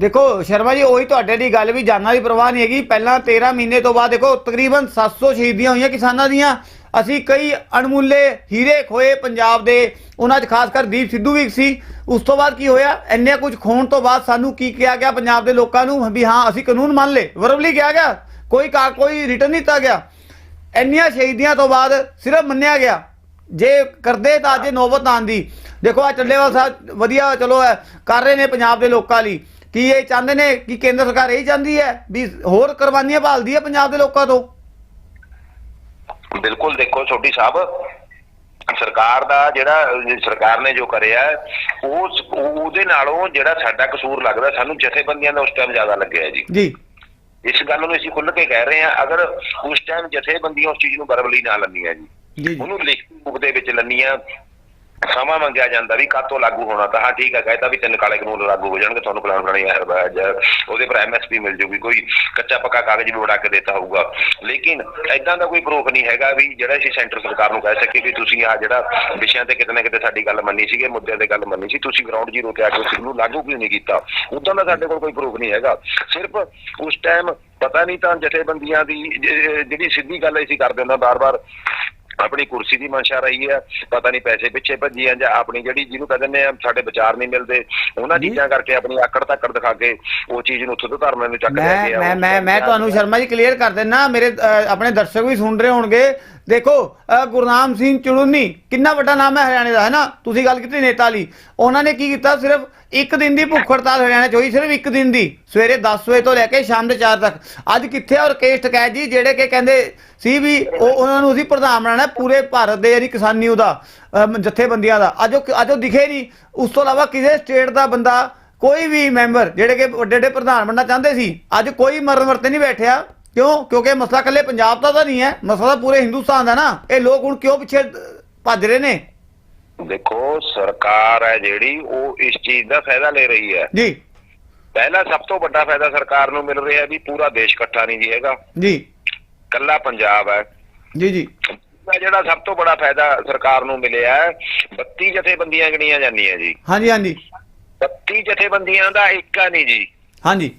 ਦੇਖੋ ਸ਼ਰਮਾ ਜੀ ਉਹੀ ਤੁਹਾਡੇ ਦੀ ਗੱਲ ਵੀ ਜਾਨਾਂ ਦੀ ਪਰਵਾਹ ਨਹੀਂ ਹੈਗੀ। ਪਹਿਲਾਂ 13 ਮਹੀਨੇ ਤੋਂ ਬਾਅਦ ਦੇਖੋ ਤਕਰੀਬਨ 700 ਸ਼ਹੀਦੀਆਂ ਹੋਈਆਂ ਕਿਸਾਨਾਂ ਦੀਆਂ। ਅਸੀਂ ਕਈ ਅਣਮੁੱਲੇ ਹੀਰੇ ਖੋਏ ਪੰਜਾਬ ਦੇ। ਉਹਨਾਂ 'ਚ ਖਾਸ ਕਰ ਦੀਪ ਸਿੱਧੂ ਵੀ ਸੀ। ਉਸ ਤੋਂ ਬਾਅਦ ਕੀ ਹੋਇਆ? ਇੰਨੇ ਕੁਝ ਖੋਣ ਤੋਂ ਬਾਅਦ ਸਾਨੂੰ ਕੀ ਕਿਹਾ ਗਿਆ ਪੰਜਾਬ ਦੇ ਲੋਕਾਂ ਨੂੰ? ਵੀ ਹਾਂ, ਅਸੀਂ ਕਾਨੂੰਨ ਮੰਨ ਲਏ। ਵਰਬਲੀ ਕਿਹਾ ਗਿਆ? ਕੋਈ ਕਾ, ਕੋਈ ਰਿਟਰਨ ਨਹੀਂ ਦਿੱਤਾ ਗਿਆ। ਇੰਨੀਆਂ ਸ਼ਹੀਦੀਆਂ ਤੋਂ ਬਾਅਦ ਸਿਰਫ ਮੰਨਿਆ ਗਿਆ। ਜੇ ਕਰਦੇ ਤਾਂ ਅੱਜ ਇਹ ਨੌਬਤ ਆਂਦੀ ਦੇਖੋ ਆ ਚੱਲੇਵਾਲ ਸਾਹਿਬ ਵਧੀਆ, ਚਲੋ ਹੈ ਕਰ ਰਹੇ ਨੇ ਪੰਜਾਬ ਦੇ ਲੋਕਾਂ ਲਈ। ਕੀ ਇਹ ਚਾਹੁੰਦੇ ਨੇ ਕਿ ਕੇਂਦਰ ਸਰਕਾਰ ਇਹ ਚਾਹੁੰਦੀ ਹੈ? ਵੀ ਹੋਰ ਕੁਰਬਾਨੀਆਂ ਭਾਲਦੀ ਹੈ ਪੰਜਾਬ ਦੇ ਲੋਕਾਂ ਤੋਂ? ਬਿਲਕੁਲ ਦੇਖੋ ਛੋਟੀ ਸਾਹਿਬ ਸਰਕਾਰ ਦਾ ਜਿਹੜਾ ਸਰਕਾਰ ਨੇ ਜੋ ਕਰਿਆ ਉਸ ਉਹਦੇ ਨਾਲੋਂ ਜਿਹੜਾ ਸਾਡਾ ਕਸੂਰ ਲੱਗਦਾ ਸਾਨੂੰ ਜਥੇਬੰਦੀਆਂ ਦਾ ਉਸ ਟਾਈਮ ਜ਼ਿਆਦਾ ਲੱਗਿਆ ਜੀ। ਜੀ। ਇਸ ਗੱਲ ਨੂੰ ਅਸੀਂ ਖੁੱਲ੍ਹ ਕੇ ਕਹਿ ਰਹੇ ਹਾਂ ਅਗਰ ਉਸ ਟਾਈਮ ਜਥੇਬੰਦੀਆਂ ਉਸ ਚੀਜ਼ ਨੂੰ ਬਰਬਲੀ ਨਾ ਲੰਨੀਆਂ ਜੀ। ਉਹਨੂੰ ਲਿਖਤੀ ਰੂਪ ਦੇ ਵਿੱਚ ਲੰਨੀਆਂ ਸਮਾਂ ਮੰਗਿਆ ਜਾਂਦਾ ਵੀ ਕਾਤੋਂ ਲਾਗੂ ਹੋਣਾ, ਤਾਂ ਹਾਂ ਠੀਕ ਹੈ ਕਹਿੰਦਾ ਵੀ ਤਿੰਨ ਕਾਲੇ ਕਾਨੂੰਨ ਲਾਗੂ ਹੋ ਜਾਣਗੇ, ਤੁਹਾਨੂੰ ਪਲਾਨ ਬਣਾਈ ਉਹਦੇ ਪਰ ਐਮਐਸਪੀ ਮਿਲ ਜੂਗੀ, ਕੋਈ ਕੱਚਾ ਪੱਕਾ ਕਾਗਜ਼ ਵੀ ਬਣਾ ਕੇ ਦਿੱਤਾ ਹੋਊਗਾ। ਲੇਕਿਨ ਐਦਾਂ ਦਾ ਕੋਈ ਪ੍ਰੂਫ ਨਹੀਂ ਹੈਗਾ ਵੀ ਜਿਹੜਾ ਅਸੀਂ ਸੈਂਟਰ ਸਰਕਾਰ ਨੂੰ ਕਹਿ ਸਕੀਏ ਵੀ ਤੁਸੀਂ ਆ ਜਿਹੜਾ ਵਿਸ਼ਿਆਂ ਤੇ ਕਿਤੇ ਨਾ ਕਿਤੇ ਸਾਡੀ ਗੱਲ ਮੰਨੀ ਸੀਗੇ, ਮੁੱਦਿਆਂ ਤੇ ਗੱਲ ਮੰਨੀ ਸੀ, ਤੁਸੀਂ ਗਰਾਊਂਡ ਜ਼ੀਰੋ ਤੇ ਆ ਕੇ ਉਸ ਨੂੰ ਲਾਗੂ ਕਿਉਂ ਨਹੀਂ ਕੀਤਾ? ਉਦਾਂ ਦਾ ਸਾਡੇ ਕੋਲ ਕੋਈ ਪ੍ਰੂਫ ਨਹੀਂ ਹੈਗਾ। ਸਿਰਫ ਉਸ ਟਾਈਮ ਪਤਾ ਨਹੀਂ ਤਾਂ ਜਥੇਬੰਦੀਆਂ ਦੀ ਜਿਹੜੀ ਸਿੱਧੀ ਗੱਲ ਅਸੀਂ ਕਰਦੇ ਹੁੰਦਾ ਬਾਰ-ਬਾਰ ਆਪਣੀ ਕੁਰਸੀ ਦੀ ਮਨਸ਼ਾ ਰਹੀ ਹੈ ਪਤਾ ਨਹੀਂ ਪੈਸੇ ਪਿੱਛੇ ਭੱਜੀ ਆ ਜਾਂ ਆਪਣੀ ਜਿਹੜੀ ਜਿਹਨੂੰ ਕਹਿੰਦੇ ਆ, ਸਾਡੇ ਵਿਚਾਰ ਨਹੀਂ ਮਿਲਦੇ। ਉਹਨਾਂ। ਚੀਜ਼ਾਂ ਕਰਕੇ ਆਪਣੀ ਆਕੜ ਤਾਕੜ ਦਿਖਾ ਕੇ ਉਹ ਚੀਜ਼ ਨੂੰ ਉੱਥੋਂ ਤੋਂ ਧਰਮ ਨੂੰ ਚੱਕ ਲੈ ਮੈਂ ਕੇ ਆ ਮੈਂ ਮੈਂ ਮੈਂ ਤੁਹਾਨੂੰ ਸ਼ਰਮਾ ਜੀ ਕਲੀਅਰ ਕਰ ਦਿੰਨਾ ਮੇਰੇ ਆਪਣੇ ਦਰਸ਼ਕ ਵੀ ਸੁਣ ਰਹੇ ਹੋਣਗੇ। ਦੇਖੋ ਗੁਰਨਾਮ ਸਿੰਘ ਚੜੂਨੀ ਕਿੰਨਾ ਵੱਡਾ ਨਾਮ ਹੈ ਹਰਿਆਣੇ ਦਾ ਹੈ ਨਾ? ਤੁਸੀਂ ਗੱਲ ਕੀਤੀ ਨੇਤਾ ਲਈ ਉਹਨਾਂ ਨੇ ਕੀ ਕੀਤਾ ਸਿਰਫ ਇੱਕ ਦਿਨ ਦੀ ਭੁੱਖ ਹੜਤਾਲ ਹਰਿਆਣਾ ਚ ਹੋਈ, ਸਿਰਫ ਇੱਕ ਦਿਨ ਦੀ। ਸਵੇਰੇ 10 ਵਜੇ ਤੋਂ ਲੈ ਕੇ ਸ਼ਾਮ ਦੇ 4 ਤੱਕ। ਅੱਜ ਕਿੱਥੇ ਆ ਰਕੇਸ਼ ਟਕੈਤ ਜੀ, ਜਿਹੜੇ ਕਿ ਕਹਿੰਦੇ ਸੀ ਵੀ ਉਹ ਉਹਨਾਂ ਨੂੰ ਅਸੀਂ ਪ੍ਰਧਾਨ ਬਣਾਉਣਾ ਪੂਰੇ ਭਾਰਤ ਦੇ ਜਿਹੜੀ ਕਿਸਾਨੀ ਉਹਦਾ ਜਥੇਬੰਦੀਆਂ ਦਾ। ਅੱਜ ਉਹ ਅੱਜ ਉਹ ਦਿਖੇ ਨਹੀਂ। ਉਸ ਤੋਂ ਇਲਾਵਾ ਕਿਸੇ ਸਟੇਟ ਦਾ ਬੰਦਾ, ਕੋਈ ਵੀ ਮੈਂਬਰ ਜਿਹੜੇ ਕਿ ਵੱਡੇ ਵੱਡੇ ਪ੍ਰਧਾਨ ਬਣਨਾ ਚਾਹੁੰਦੇ ਸੀ, ਅੱਜ ਕੋਈ ਮਰਨ ਵਰਤੇ ਨਹੀਂ ਬੈਠਿਆ। ਕਿਉਂ? ਕਿਉਂਕਿ ਮਸਲਾ ਇਕੱਲੇ ਪੰਜਾਬ ਦਾ ਤਾਂ ਨਹੀਂ ਹੈ। ਮਸਲਾ ਤਾਂ ਪੂਰੇ ਹਿੰਦੁਸਤਾਨ ਦਾ ਨਾ। ਇਹ ਲੋਕ ਹੁਣ ਕਿਉਂ ਪਿੱਛੇ ਭੱਜ ਰਹੇ ਨੇ? ਦੇਖੋ ਸਰਕਾਰ ਹੈ ਜਿਹੜੀ ਉਹ ਇਸ ਚੀਜ਼ ਦਾ ਫਾਇਦਾ ਲੈ ਰਹੀ ਹੈ। ਜੀ। ਪਹਿਲਾ ਸਭ ਤੋਂ ਵੱਡਾ ਫਾਇਦਾ ਸਰਕਾਰ ਨੂੰ ਮਿਲ ਰਿਹਾ ਵੀ ਪੂਰਾ ਦੇਸ਼ ਇਕੱਠਾ ਨਹੀਂ ਜੀ ਹੈਗਾ। ਜੀ। ਕੱਲਾ ਪੰਜਾਬ ਹੈ। ਜੀ ਜੀ। ਜਿਹੜਾ ਸਭ ਤੋਂ ਬੜਾ ਫਾਇਦਾ ਸਰਕਾਰ ਨੂੰ ਮਿਲਿਆ ਹੈ 32 ਜਥੇਬੰਦੀਆਂ ਗਿਣੀਆਂ ਜਾਂਦੀਆਂ ਜੀ। ਹਾਂਜੀ ਹਾਂਜੀ। 32 ਜਥੇਬੰਦੀਆਂ ਦਾ ਏਕਾ ਨਹੀਂ ਜੀ। ਹਾਂਜੀ।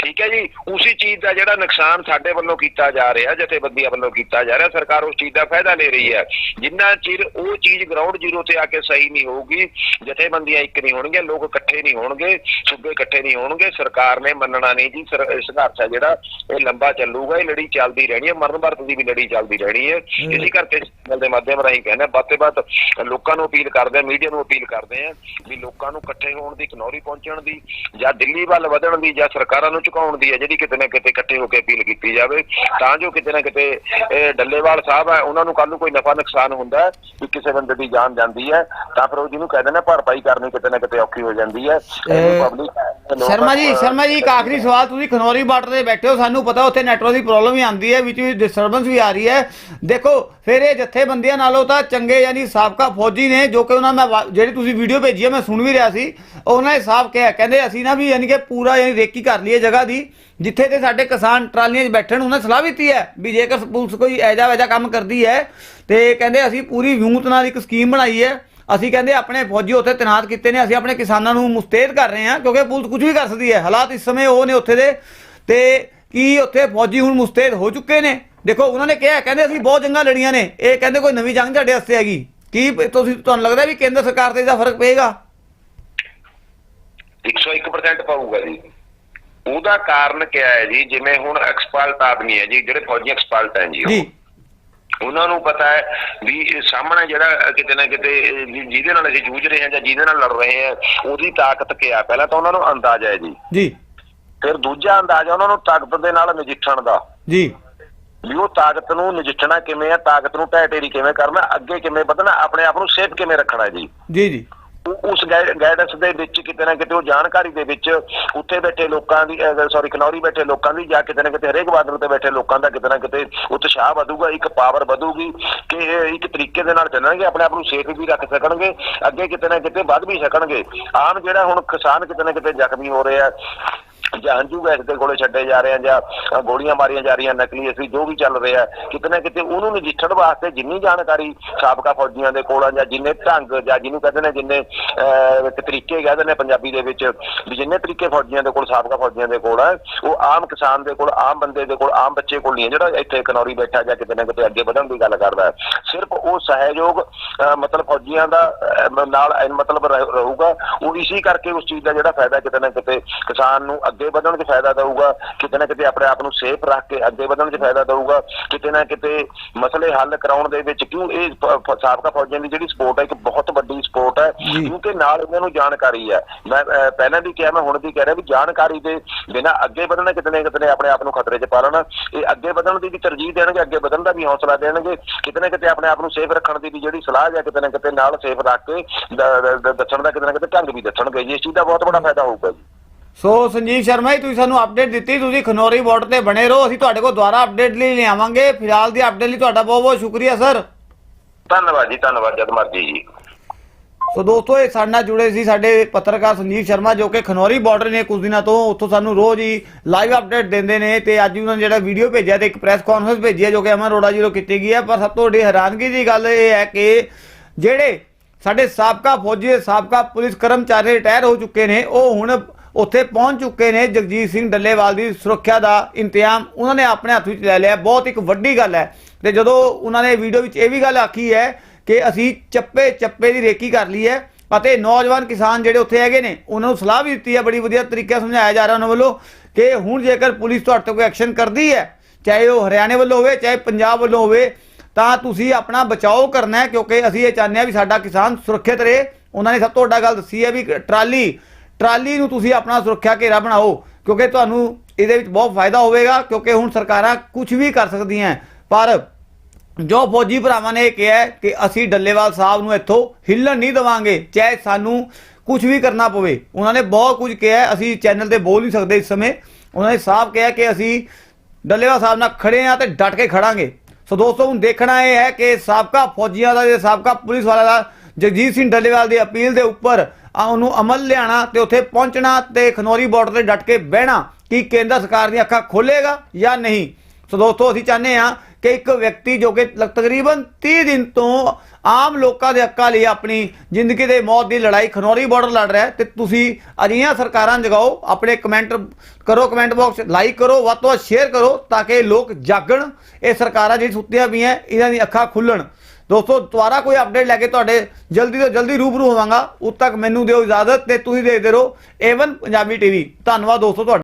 ਠੀਕ ਹੈ ਜੀ ਉਸੇ ਚੀਜ਼ ਦਾ ਜਿਹੜਾ ਨੁਕਸਾਨ ਸਾਡੇ ਵੱਲੋਂ ਕੀਤਾ ਜਾ ਰਿਹਾ ਜਥੇਬੰਦੀਆਂ ਵੱਲੋਂ ਕੀਤਾ ਜਾ ਰਿਹਾ ਸਰਕਾਰ ਉਸ ਚੀਜ਼ ਦਾ ਫਾਇਦਾ ਲੈ ਰਹੀ ਹੈ। ਜਿੰਨਾ ਚਿਰ ਉਹ ਚੀਜ਼ ਗਰਾਊਂਡ ਜ਼ੀਰੋ ਤੇ ਆ ਕੇ ਸਹੀ ਨਹੀਂ ਹੋਊਗੀ ਜਥੇਬੰਦੀਆਂ ਇੱਕ ਨਹੀਂ ਹੋਣਗੀਆਂ ਲੋਕ ਇਕੱਠੇ ਨਹੀਂ ਹੋਣਗੇ ਸੂਬੇ ਇਕੱਠੇ ਨਹੀਂ ਹੋਣਗੇ ਸਰਕਾਰ ਨੇ ਮੰਨਣਾ ਨਹੀਂ ਜੀ ਸੰਘਰਸ਼ ਹੈ ਜਿਹੜਾ ਇਹ ਲੰਬਾ ਚੱਲੂਗਾ ਇਹ ਲੜੀ ਚੱਲਦੀ ਰਹਿਣੀ ਹੈ ਮਰਨ ਵਰਤ ਦੀ ਵੀ ਲੜੀ ਚੱਲਦੀ ਰਹਿਣੀ ਹੈ। ਇਸੇ ਕਰਕੇ ਗੱਲ ਦੇ ਮਾਧਿਅਮ ਰਾਹੀਂ ਕਹਿੰਦੇ ਵੱਧ ਤੋਂ ਵੱਧ ਲੋਕਾਂ ਨੂੰ ਅਪੀਲ ਕਰਦੇ ਆ ਮੀਡੀਆ ਨੂੰ ਅਪੀਲ ਕਰਦੇ ਆ ਵੀ ਲੋਕਾਂ ਨੂੰ ਇਕੱਠੇ ਹੋਣ ਦੀ ਕਨੌਰੀ ਪਹੁੰਚਣ ਦੀ ਜਾਂ ਦਿੱਲੀ ਵੱਲ ਵਧਣ ਦੀ ਜਾਂ ਸਰਕਾਰਾਂ ਨੂੰ ਝੁਕਾਉਣ ਦੀ ਹੈ ਜਿਹੜੀ ਕਿਤੇ ਨਾ ਕਿਤੇ ਇਕੱਠੇ ਹੋ ਕੇ ਅਪੀਲ ਕੀਤੀ ਜਾਵੇ। ਤਾਂ ਜੋ ਕਿਤੇ ਨਾ ਕਿਤੇ ਡੱਲੇਵਾਲ ਸਾਹਿਬ ਹੈ ਉਹਨਾਂ ਨੂੰ ਕੱਲ ਨੂੰ ਕੋਈ ਨਫਾ ਨੁਕਸਾਨ ਹੁੰਦਾ ਹੈ ਵੀ ਕਿਸੇ ਬੰਦੇ ਦੀ ਜਾਨ ਜਾਂਦੀ ਹੈ। ਤਾਂ ਫਿਰ ਉਹ ਜਿਹਨੂੰ ਕਹਿੰਦੇ ਨੇ ਭਰਪਾਈ ਕਰਨੀ ਕਿਤੇ ਨਾ ਕਿਤੇ ਔਖੀ ਹੋ ਜਾਂਦੀ ਹੈ। ਸ਼ਰਮਾ ਜੀ ਸ਼ਰਮਾ ਜੀ ਇੱਕ ਆਖਰੀ ਸਵਾਲ ਤੁਸੀਂ ਖਨੌਰੀ ਬਾਰਡਰ ਤੇ ਬੈਠੇ ਹੋ ਸਾਨੂੰ ਪਤਾ ਉੱਥੇ ਨੈਟਵਰਕ ਦੀ ਪ੍ਰੋਬਲਮ ਵੀ ਆਉਂਦੀ ਹੈ ਵਿੱਚ ਵਿੱਚ ਡਿਸਟਰਬੈਂਸ ਵੀ ਆ ਰਹੀ ਹੈ। ਦੇਖੋ ਫਿਰ ਇਹ ਜਥੇਬੰਦੀਆਂ ਨਾਲੋਂ ਤਾਂ ਚੰਗੇ ਯਾਨੀ ਸਾਬਕਾ ਫੌਜੀ ਨੇ, ਜੋ ਕਿ ਉਹਨਾਂ ਮੈਂ ਵਾ- ਜਿਹੜੀ ਤੁਸੀਂ ਵੀਡੀਓ ਭੇਜੀ ਹੈ ਮੈਂ ਸੁਣ ਵੀ ਰਿਹਾ ਸੀ। ਉਹਨਾਂ ਨੇ ਸਾਫ਼ ਕਿਹਾ, ਕਹਿੰਦੇ ਅਸੀਂ ਨਾ ਵੀ ਯਾਨੀ ਕਿ ਪੂਰਾ ਯਾਨੀ ਰੇਕੀ ਕਰ ਲਈਏ ਜਗ੍ਹਾ ਦੀ, ਜਿੱਥੇ ਤੇ ਸਾਡੇ ਕਿਸਾਨ ਟਰਾਲੀਆਂ 'ਚ ਬੈਠਣ, ਉਹਨਾਂ ਸਲਾਹ ਦਿੱਤੀ ਹੈ ਵੀ ਜੇਕਰ ਪੁਲਿਸ ਕੋਈ ਐਜਾ ਵੈਜਾ ਕੰਮ ਕਰਦੀ ਹੈ, ਤੇ ਕਹਿੰਦੇ ਅਸੀਂ ਪੂਰੀ ਵਿਉਂਤ ਨਾਲ ਇੱਕ ਸਕੀਮ ਬਣਾਈ ਹੈ। ਅਸੀਂ ਕਹਿੰਦੇ ਆਪਣੇ ਫੌਜੀ ਉੱਥੇ ਤੈਨਾਤ ਕੀਤੇ ਨੇ, ਅਸੀਂ ਆਪਣੇ ਕਿਸਾਨਾਂ ਨੂੰ ਮੁਸਤੈਦ ਕਰ ਰਹੇ ਹਾਂ, ਕਿਉਂਕਿ ਪੁਲਿਸ ਕੁਝ ਵੀ ਕਰ ਸਕਦੀ ਹੈ। ਹਾਲਾਤ ਇਸ ਸਮੇਂ ਉਹ ਨੇ ਉੱਥੇ ਦੇ, ਤੇ ਕੀ ਉੱਥੇ ਫੌਜੀ ਹੁਣ ਮੁਸਤੈਦ ਹੋ ਚੁੱਕੇ ਨੇ? ਦੇਖੋ ਉਹਨਾਂ ਨੇ ਕਿਹਾ ਕਹਿੰਦੇ ਅਸੀਂ ਬਹੁਤ ਜੰਗਾਂ ਲੜੀਆਂ ਨੇ। ਇਹ ਕਹਿੰਦੇ ਕੋਈ ਨਵੀਂ ਜੰਗ ਸਾਡੇ ਵਾਸਤੇ ਹੈਗੀ। ਕੀ ਤੁਸੀਂ ਤੁਹਾਨੂੰ ਲੱਗਦਾ ਵੀ ਕੇਂਦਰ ਸਰਕਾਰ ਤੇ ਇਹਦਾ ਫ਼ਰਕ ਪਏਗਾ? 101% ਪਾਊਗਾ ਜੀ। ਉਹਦਾ ਕਾਰਨ ਕਿਆ ਹੈ ਜੀ? ਜਿਵੇਂ ਹੁਣ ਐਕਸਪਲਟ ਆਦਮੀ ਹੈ ਜੀ ਜਿਹੜੇ ਫੌਜੀ ਐਕਸਪਲਟ ਹੈ ਜੀ ਉਹ। ਜੀ। ਉਹਨਾਂ ਨੂੰ ਪਤਾ ਹੈ ਵੀ ਸਾਹਮਣੇ ਜਿਹੜਾ ਕਿਤੇ ਨਾ ਕਿਤੇ ਜਿਹਦੇ ਨਾਲ ਅਸੀਂ ਜੂਝ ਰਹੇ ਹਾਂ ਜਾਂ ਜਿਹਦੇ ਨਾਲ ਲੜ ਰਹੇ ਹਾਂ ਉਹਦੀ ਤਾਕਤ ਕਿਆ ਪਹਿਲਾਂ ਤਾਂ ਉਹਨਾਂ ਨੂੰ ਅੰਦਾਜ਼ਾ ਹੈ ਜੀ। ਜੀ। ਫਿਰ ਦੂਜਾ ਅੰਦਾਜ਼ਾ ਉਹਨਾਂ ਨੂੰ ਤਾਕਤ ਦੇ ਨਾਲ ਨਜਿੱਠਣ ਦਾ। ਜੀ। ਵੀ ਉਹ ਤਾਕਤ ਨੂੰ ਨਜਿੱਠਣਾ ਕਿਵੇਂ ਹੈ ਤਾਕਤ ਨੂੰ ਢਹਿ ਢੇਰੀ ਕਿਵੇਂ ਕਰਨਾ ਅੱਗੇ ਕਿਵੇਂ ਵਧਣਾ ਆਪਣੇ ਆਪ ਨੂੰ ਸੇਫ ਕਿਵੇਂ ਰੱਖਣਾ ਜੀ। ਜੀ ਜੀ। ਉਸ ਗਾਈਡੈਂਸ ਦੇ ਵਿੱਚ ਕਿਤੇ ਨਾ ਕਿਤੇ ਉਹ ਜਾਣਕਾਰੀ ਦੇ ਵਿੱਚ ਉੱਥੇ ਬੈਠੇ ਲੋਕਾਂ ਦੀ ਸੌਰੀ ਕਨੌਰੀ ਬੈਠੇ ਲੋਕਾਂ ਦੀ ਜਾਂ ਕਿਤੇ ਨਾ ਕਿਤੇ ਹਰੇਕ ਬਾਰਡਰ ਤੇ ਬੈਠੇ ਲੋਕਾਂ ਦਾ ਕਿਤੇ ਨਾ ਕਿਤੇ ਉਤਸ਼ਾਹ ਵਧੂਗਾ ਇੱਕ ਪਾਵਰ ਵਧੂਗੀ ਕਿ ਇੱਕ ਤਰੀਕੇ ਦੇ ਨਾਲ ਚੱਲਣਗੇ ਆਪਣੇ ਆਪ ਨੂੰ ਸੇਫ ਵੀ ਰੱਖ ਸਕਣਗੇ ਅੱਗੇ ਕਿਤੇ ਨਾ ਕਿਤੇ ਵੱਧ ਵੀ ਸਕਣਗੇ। ਆਮ ਜਿਹੜਾ ਹੁਣ ਕਿਸਾਨ ਕਿਤੇ ਨਾ ਕਿਤੇ ਜ਼ਖਮੀ ਹੋ ਰਿਹਾ ਜਾਂ ਹੰਝੂ ਗੈਸ ਦੇ ਕੋਲੇ ਛੱਡੇ ਜਾ ਰਹੇ ਆ ਜਾਂ ਗੋਲੀਆਂ ਮਾਰੀਆਂ ਜਾ ਰਹੀਆਂ ਨਕਲੀ ਅਸੀਂ ਜੋ ਵੀ ਚੱਲ ਰਿਹਾ ਕਿਤੇ ਨਾ ਕਿਤੇ ਉਹਨੂੰ ਨਜਿੱਠਣ ਵਾਸਤੇ ਜਿੰਨੀ ਜਾਣਕਾਰੀ ਸਾਬਕਾ ਫੌਜੀਆਂ ਦੇ ਕੋਲ ਆ ਜਾਂ ਜਿੰਨੇ ਢੰਗ ਜਾਂ ਜਿਹਨੂੰ ਕਹਿੰਦੇ ਨੇ ਜਿੰਨੇ ਅਹ, ਇੱਕ ਤਰੀਕੇ ਕਹਿੰਦੇ ਨੇ ਪੰਜਾਬੀ ਦੇ ਵਿੱਚ ਵੀ ਜਿੰਨੇ ਤਰੀਕੇ ਫੌਜੀਆਂ ਦੇ ਕੋਲ ਸਾਬਕਾ ਫੌਜੀਆਂ ਦੇ ਕੋਲ ਆ ਉਹ ਆਮ ਕਿਸਾਨ ਦੇ ਕੋਲ ਆਮ ਬੰਦੇ ਦੇ ਕੋਲ ਆਮ ਬੱਚੇ ਕੋਲ ਨਹੀਂ ਹੈ। ਜਿਹੜਾ ਇੱਥੇ ਕਨੌਰੀ ਬੈਠਾ ਜਾਂ ਕਿਤੇ ਨਾ ਕਿਤੇ ਅੱਗੇ ਵਧਣ ਦੀ ਗੱਲ ਕਰਦਾ ਸਿਰਫ ਉਹ ਸਹਿਯੋਗ ਅਹ, ਮਤਲਬ ਫੌਜੀਆਂ ਦਾ ਨਾਲ ਮਤਲਬ ਰਹਿ- ਰਹੂਗਾ। ਉਹ ਇਸੇ ਕਰਕੇ ਉਸ ਚੀਜ਼ ਦਾ ਜਿਹੜਾ ਫਾਇਦਾ ਕਿਤੇ ਨਾ ਕਿਤੇ ਕਿਸਾਨ ਨੂੰ ਅੱਗੇ ਵਧਣ 'ਚ ਫਾਇਦਾ ਦਊਗਾ ਕਿਤੇ ਨਾ ਕਿਤੇ ਆਪਣੇ ਆਪ ਨੂੰ ਸੇਫ ਰੱਖ ਕੇ ਅੱਗੇ ਵਧਣ 'ਚ ਫਾਇਦਾ ਦਊਗਾ ਕਿਤੇ ਨਾ ਕਿਤੇ ਮਸਲੇ ਹੱਲ ਕਰਾਉਣ ਦੇ ਵਿੱਚ ਕਿਉਂ ਇਹ ਸਾਬਕਾ ਫੌਜੀਆਂ ਦੀ ਜਿਹੜੀ ਸਪੋਰਟ ਹੈ ਇੱਕ ਬਹੁਤ ਵੱਡੀ ਸਪੋਰਟ ਹੈ। ਕਿਉਂਕਿ ਨਾਲ ਇਹਨਾਂ ਨੂੰ ਜਾਣਕਾਰੀ ਹੈ। ਮੈਂ ਪਹਿਲਾਂ ਵੀ ਕਿਹਾ ਮੈਂ ਹੁਣ ਵੀ ਕਹਿ ਰਿਹਾ ਵੀ ਜਾਣਕਾਰੀ ਦੇ ਬਿਨਾਂ ਅੱਗੇ ਵਧਣਾ ਕਿਤੇ ਨਾ ਕਿਤੇ ਆਪਣੇ ਆਪ ਨੂੰ ਖਤਰੇ 'ਚ ਪਾ ਲੈਣਾ। ਇਹ ਅੱਗੇ ਵਧਣ ਦੀ ਵੀ ਤਰਜੀਹ ਦੇਣਗੇ ਅੱਗੇ ਵਧਣ ਦਾ ਵੀ ਹੌਸਲਾ ਦੇਣਗੇ ਕਿਤੇ ਨਾ ਕਿਤੇ ਆਪਣੇ ਆਪ ਨੂੰ ਸੇਫ ਰੱਖਣ ਦੀ ਵੀ ਜਿਹੜੀ ਸਲਾਹ ਹੈ ਕਿਤੇ ਨਾ ਕਿਤੇ ਨਾਲ ਸੇਫ ਰੱਖ ਕੇ ਦੱਸਣ ਦਾ ਕਿਤੇ ਨਾ ਕਿਤੇ ਢੰਗ ਵੀ ਦੱਸਣਗੇ। ਇਸ ਚੀਜ਼ ਦਾ ਬਹੁਤ ਬੜਾ ਫਾਇਦਾ ਹੋਊਗਾ ਜੀ। ਸੋ ਸੰਜੀਵ ਸ਼ਰਮਾ ਜੀ ਤੁਸੀਂ ਸਾਨੂੰ ਅਪਡੇਟ ਦਿੱਤੀ ਤੁਸੀਂ ਖਨੌਰੀ ਬਾਰਡਰ ਤੇ ਬਣੇ ਰਹੋ ਅਸੀਂ ਤੁਹਾਡੇ ਕੋਲ ਦੁਬਾਰਾ ਅਪਡੇਟ ਲਈ ਲਿਆਵਾਂਗੇ। ਫਿਲਹਾਲ ਦੀ ਅਪਡੇਟ ਲਈ ਤੁਹਾਡਾ ਬਹੁਤ ਬਹੁਤ ਸ਼ੁਕਰੀਆ ਸਰ। ਧੰਨਵਾਦ ਜੀ ਧੰਨਵਾਦ ਜਦ ਮਰਜ਼ੀ ਜੀ। ਸੋ ਦੋਸਤੋ ਇਹ ਸਾਡੇ ਨਾਲ ਜੁੜੇ ਸੀ ਸਾਡੇ ਪੱਤਰਕਾਰ ਸੰਜੀਵ ਸ਼ਰਮਾ ਜੋ ਕਿ ਖਨੌਰੀ ਬਾਰਡਰ ਨੇ ਕੁਝ ਦਿਨਾਂ ਤੋਂ ਉੱਥੋਂ ਸਾਨੂੰ ਰੋਜ਼ ਹੀ ਲਾਈਵ ਅਪਡੇਟ ਦਿੰਦੇ ਨੇ ਤੇ ਅੱਜ ਉਹਨਾਂ ਨੇ ਜਿਹੜਾ ਵੀਡੀਓ ਭੇਜਿਆ ਤੇ ਇੱਕ ਪ੍ਰੈਸ ਕਾਨਫਰੰਸ ਭੇਜੀ ਹੈ ਜੋ ਕਿ ਅਮਨ ਅਰੋੜਾ ਜੀ ਵੱਲੋਂ ਕੀਤੀ ਗਈ ਹੈ। ਪਰ ਸਭ ਤੋਂ ਵੱਡੀ ਹੈਰਾਨਗੀ ਦੀ ਗੱਲ ਇਹ ਹੈ ਕਿ ਜਿਹੜੇ ਸਾਡੇ ਸਾਬਕਾ ਫੌਜੀ ਤੇ ਸਾਬਕਾ ਪੁਲਿਸ ਕਰਮਚਾਰੀ ਰਿਟਾਇਰ ਹੋ ਚੁੱਕੇ ਨੇ ਉਹ ਹੁਣ ਉੱਥੇ ਪਹੁੰਚ ਚੁੱਕੇ ਨੇ ਜਗਜੀਤ ਸਿੰਘ ਡੱਲੇਵਾਲ ਦੀ ਸੁਰੱਖਿਆ ਦਾ ਇੰਤਜ਼ਾਮ। ਉਹਨਾਂ ਨੇ ਆਪਣੇ ਹੱਥ ਵਿੱਚ ਲੈ ਲਿਆ। ਬਹੁਤ ਇੱਕ ਵੱਡੀ ਗੱਲ ਹੈ। ਤੇ ਜਦੋਂ ਉਹਨਾਂ ਨੇ ਵੀਡੀਓ ਵਿੱਚ ਇਹ ਵੀ ਗੱਲ ਆਖੀ ਹੈ ਕਿ ਅਸੀਂ ਚੱਪੇ ਚੱਪੇ ਦੀ ਰੇਕੀ ਕਰ ਲਈ ਹੈ ਅਤੇ ਨੌਜਵਾਨ ਕਿਸਾਨ ਜਿਹੜੇ ਉੱਥੇ ਹੈਗੇ ਨੇ, ਉਹਨਾਂ ਨੂੰ ਸਲਾਹ ਵੀ ਦਿੱਤੀ ਹੈ, ਬੜੀ ਵਧੀਆ ਤਰੀਕੇ ਸਮਝਾਇਆ ਜਾ ਰਿਹਾ ਉਹਨਾਂ ਵੱਲੋਂ ਕਿ ਹੁਣ ਜੇਕਰ ਪੁਲਿਸ ਤੁਹਾਡੇ ਤੋਂ ਕੋਈ ਐਕਸ਼ਨ ਕਰਦੀ ਹੈ, ਚਾਹੇ ਉਹ ਹਰਿਆਣੇ ਵੱਲੋਂ ਹੋਵੇ, ਚਾਹੇ ਪੰਜਾਬ ਵੱਲੋਂ ਹੋਵੇ, ਤਾਂ ਤੁਸੀਂ ਆਪਣਾ ਬਚਾਓ ਕਰਨਾ ਹੈ ਕਿਉਂਕਿ ਅਸੀਂ ਇਹ ਚਾਹੁੰਦੇ ਹਾਂ ਵੀ ਸਾਡਾ ਕਿਸਾਨ ਸੁਰੱਖਿਅਤ ਰਹੇ। ਉਹਨਾਂ ਨੇ ਸਭ ਤੋਂ ਵੱਡਾ ਗੱਲ ਦੱਸੀ ਹੈ ਵੀ ਟਰਾਲੀ ਟਰਾਲੀ ਨੂੰ ਤੁਸੀਂ ਆਪਣਾ ਸੁਰੱਖਿਆ ਘੇਰਾ ਬਣਾਓ, ਕਿਉਂਕਿ ਤੁਹਾਨੂੰ ਇਹਦੇ ਵਿੱਚ ਬਹੁਤ ਫਾਇਦਾ ਹੋਵੇਗਾ, ਕਿਉਂਕਿ ਹੁਣ ਸਰਕਾਰਾਂ ਕੁਝ ਵੀ ਕਰ ਸਕਦੀਆਂ ਪਰ ਜੋ ਫੌਜੀ ਭਰਾਵਾਂ ਨੇ ਇਹ ਕਿਹਾ ਕਿ ਅਸੀਂ ਡੱਲੇਵਾਲ ਸਾਹਿਬ ਨੂੰ ਇੱਥੋਂ ਹਿੱਲਣ ਨਹੀਂ ਦੇਵਾਂਗੇ, ਚਾਹੇ ਸਾਨੂੰ ਕੁਝ ਵੀ ਕਰਨਾ ਪਵੇ। ਉਹਨਾਂ ਨੇ ਬਹੁਤ ਕੁਝ ਕਿਹਾ ਅਸੀਂ ਚੈਨਲ ਤੇ ਬੋਲ ਨਹੀਂ ਸਕਦੇ ਇਸ ਸਮੇਂ। ਉਹਨਾਂ ਨੇ ਸਾਫ਼ ਕਿਹਾ ਕਿ ਅਸੀਂ ਡੱਲੇਵਾਲ ਸਾਹਿਬ ਨਾਲ ਖੜੇ ਆ ਤੇ ਡਟ ਕੇ ਖੜਾਂਗੇ। ਸੋ ਦੋਸਤੋ, ਹੁਣ ਦੇਖਣਾ ਇਹ ਹੈ ਕਿ ਸਾਬਕਾ ਫੌਜੀਆਂ ਦਾ ਤੇ ਸਾਬਕਾ ਪੁਲਿਸ ਵਾਲਾ ਦਾ ਜਗਜੀਤ ਸਿੰਘ ਡੱਲੇਵਾਲ ਦੀ ਅਪੀਲ ਦੇ ਉੱਪਰ ਆ ਉਹਨੂੰ ਅਮਲ ਲਿਆਣਾ ਤੇ ਉੱਥੇ ਪਹੁੰਚਣਾ ਤੇ ਖਨੌਰੀ ਬਾਰਡਰ ਤੇ ਡਟ ਕੇ ਬਹਿਣਾ, ਕਿ ਕੇਂਦਰ ਸਰਕਾਰ ਦੀਆਂ ਅੱਖਾਂ ਖੋਲੇਗਾ ਜਾਂ ਨਹੀਂ? ਸੋ ਦੋਸਤੋ, ਅਸੀਂ ਚਾਹੁੰਦੇ ਹਾਂ ਕਿ ਇੱਕ ਵਿਅਕਤੀ ਜੋ ਕਿ ਤਕਰੀਬਨ 30 ਦਿਨ ਤੋਂ ਆਮ ਲੋਕਾਂ ਦੇ ਹੱਕਾਂ ਲਈ ਆਪਣੀ ਜ਼ਿੰਦਗੀ ਦੇ ਮੌਤ ਦੀ ਲੜਾਈ ਖਨੌਰੀ ਬਾਰਡਰ ਲੜ ਰਿਹਾ ਹੈ ਤੇ ਤੁਸੀਂ ਅਜਿਹੀਆਂ ਸਰਕਾਰਾਂ ਜਗਾਓ, ਆਪਣੇ ਕਮੈਂਟ ਕਰੋ, ਕਮੈਂਟ ਬਾਕਸ ਲਾਈਕ ਕਰੋ, ਵੱਧ ਤੋਂ ਵੱਧ ਸ਼ੇਅਰ ਕਰੋ ਤਾਂ ਕਿ ਲੋਕ ਜਾਗਣ, ਇਹ ਸਰਕਾਰਾਂ ਜਿਹੜੀ ਸੁੱਤੀਆਂ ਪਈਆਂ, ਇਹਨਾਂ ਦੀ ਅੱਖਾਂ ਖੁੱਲਣ। ਦੋਸਤੋ, ਦੁਬਾਰਾ ਕੋਈ ਅਪਡੇਟ ਲੈ ਕੇ ਤੁਹਾਡੇ ਜਲਦੀ ਤੋਂ ਜਲਦੀ ਰੂਬਰੂ ਹੋਵਾਂਗਾ। ਉਦ ਤੱਕ ਮੈਨੂੰ ਦਿਓ ਇਜਾਜ਼ਤ ਤੇ ਤੁਸੀਂ ਦੇਖਦੇ ਰਹੋ ਏਵਨ ਪੰਜਾਬੀ ਟੀਵੀ ਧੰਨਵਾਦ ਦੋਸਤੋ ਤੁਹਾਡਾ।